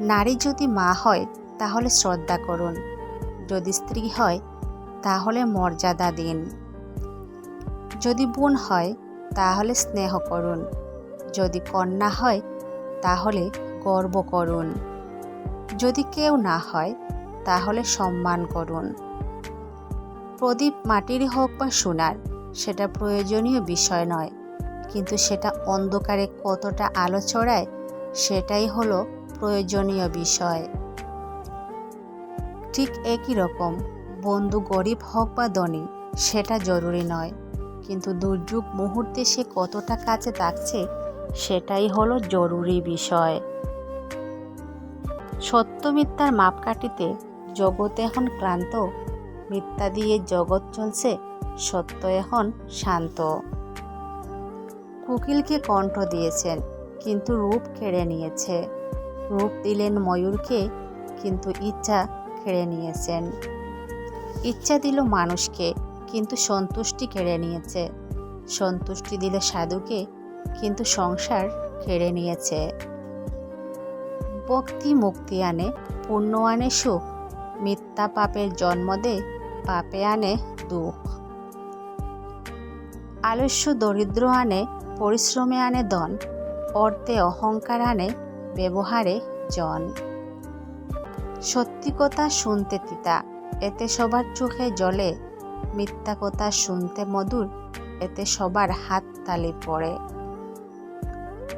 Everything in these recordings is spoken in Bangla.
নারী যদি মা হয়, তাহলে শ্রদ্ধা করুন। যদি স্ত্রী হয়, তাহলে মর্যাদা দিন। যদি বোন হয়, তাহলে স্নেহ করুন। যদি কন্যা হয়, তাহলে গর্ব করুন। যদি কেউ না হয়, তাহলে সম্মান করুন। প্রদীপ মাটির হোক বা সোনার, সেটা প্রয়োজনীয় বিষয় নয়। কিন্তু সেটা অন্ধকারে কতটা আলো ছড়ায়, সেটাই হলো প্রয়োজনীয় বিষয়। ঠিক একই রকম, বন্ধু গরিব হোক বা ধনী, সেটা জরুরি নয়। কিন্তু দুর্যোগ মুহূর্তে সে কতটা কাছে থাকছে সেটাই হলো জরুরি বিষয়। সত্য মিথ্যার মাপকাঠিতে জগৎ এখন ক্লান্ত, মিথ্যা দিয়ে জগৎ চলছে, সত্য এখন শান্ত। কুকিলকে কণ্ঠ দিয়েছেন, কিন্তু রূপ কেড়ে নিয়েছে। রূপ দিলেন ময়ূরকে, কিন্তু ইচ্ছা কেড়ে নিয়েছেন। ইচ্ছা দিল মানুষকে, কিন্তু সন্তুষ্টি কেড়ে নিয়েছে। সন্তুষ্টি দিলে সাধুকে, কিন্তু সংসার কেড়ে নিয়েছে। ভক্তি মুক্তি আনে, পুণ্য আনে সুখ। মিথ্যা পাপের জন্ম দে, পাপে আনে দুঃখ। আলস্য দরিদ্র আনে, পরিশ্রমে আনে ধন। অর্থে অহংকার আনে ব্যবহারে জন। সত্যি কথা শুনতে তিতা, এতে সবার চোখে জলে। মিথ্যা কথা শুনতে মধুর, এতে সবার হাত তালি পড়ে।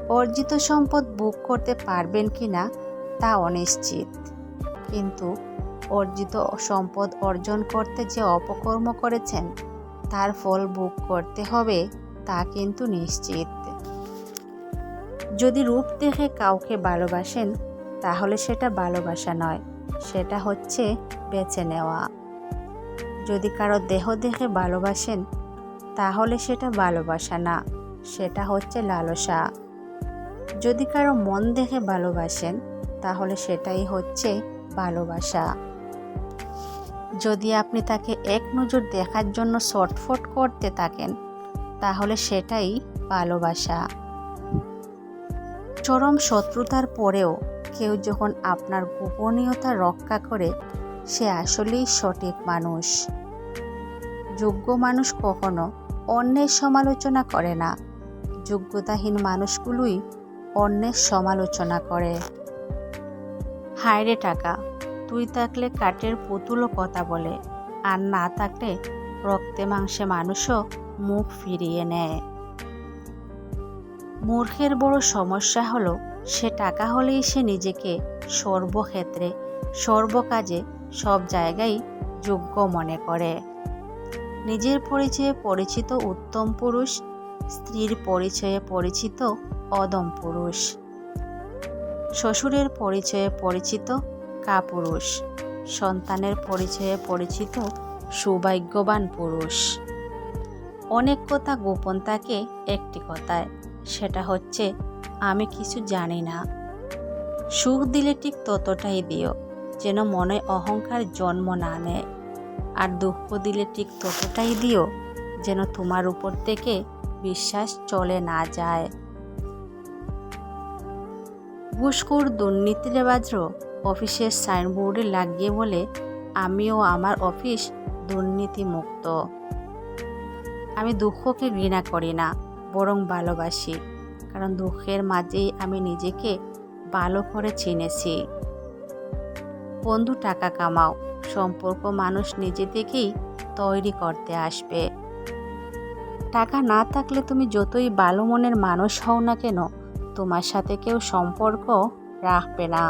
অর্জিত সম্পদ বুক করতে পারবেন কি না, তা অনিশ্চিত। কিন্তু অর্জিত সম্পদ অর্জন করতে যে অপকর্ম করেছেন, তার ফল বুক করতে হবে, তা কিন্তু নিশ্চিত। যদি রূপ দেখে কাউকে ভালোবাসেন, তাহলে সেটা ভালোবাসা নয়, সেটা হচ্ছে বেছে নেওয়া। যদি কারও দেহ দেখে ভালোবাসেন, তাহলে সেটা ভালোবাসা না, সেটা হচ্ছে লালসা। যদি কারও মন দেখে ভালোবাসেন, তাহলে সেটাই হচ্ছে ভালোবাসা। যদি আপনি তাকে এক নজর দেখার জন্য শর্টফট করতে থাকেন, তাহলে সেটাই ভালোবাসা। চরম শত্রুতার পরেও কেউ যখন আপনার গোপনীয়তা রক্ষা করে, সে আসলেই সঠিক মানুষ। যোগ্য মানুষ কখনো অন্যের সমালোচনা করে না। যোগ্যতাহীন মানুষগুলোই অন্যের সমালোচনা করে। হায়রে টাকা, তুই থাকলে কাঠের পুতুলও কথা বলে, আর না থাকলে রক্তে মাংসে মানুষও মুখ ফিরিয়ে নেয়। মূর্খের বড় সমস্যা হলো, সে টাকা হলেই সে নিজেকে সর্বক্ষেত্রে, সর্বকাজে, সব জায়গায় যোগ্য মনে করে। নিজের পরিচয়ে পরিচিত উত্তম পুরুষ, স্ত্রীর পরিচয়ে পরিচিত অদম পুরুষ। শ্বশুরের পরিচয়ে পরিচিত কাপুরুষ। সন্তানের পরিচয়ে পরিচিত সৌভাগ্যবান পুরুষ। অনেক কথা গোপন থাকে একটি কথায়। সেটা হচ্ছে, আমি কিছু জানি না। সুখ দিলে ঠিক ততটাই দিও, যেন মনে অহংকার জন্ম না নেয়। আর দুঃখ দিলে ঠিক ততটাই দিও, যেন তোমার উপর থেকে বিশ্বাস চলে না যায়। ঘুষখোর দুর্নীতিবাজরা অফিসের সাইনবোর্ডে লাগিয়ে বলে, আমিও আমার অফিস দুর্নীতিমুক্ত। আমি দুঃখকে ঘৃণা করি না। বরং ভালোবাসি, কারণ দুঃখের মাঝেই আমি নিজেকে ভালো করে চিনেছি। বন্ধু, টাকা কামাও। সম্পর্ক মানুষ নিজে থেকেই তৈরি করতে আসবে। টাকা না থাকলে তুমি যতই ভালো মনের মানুষ হও না কেন, তোমার সাথে কেউ সম্পর্ক রাখবে না।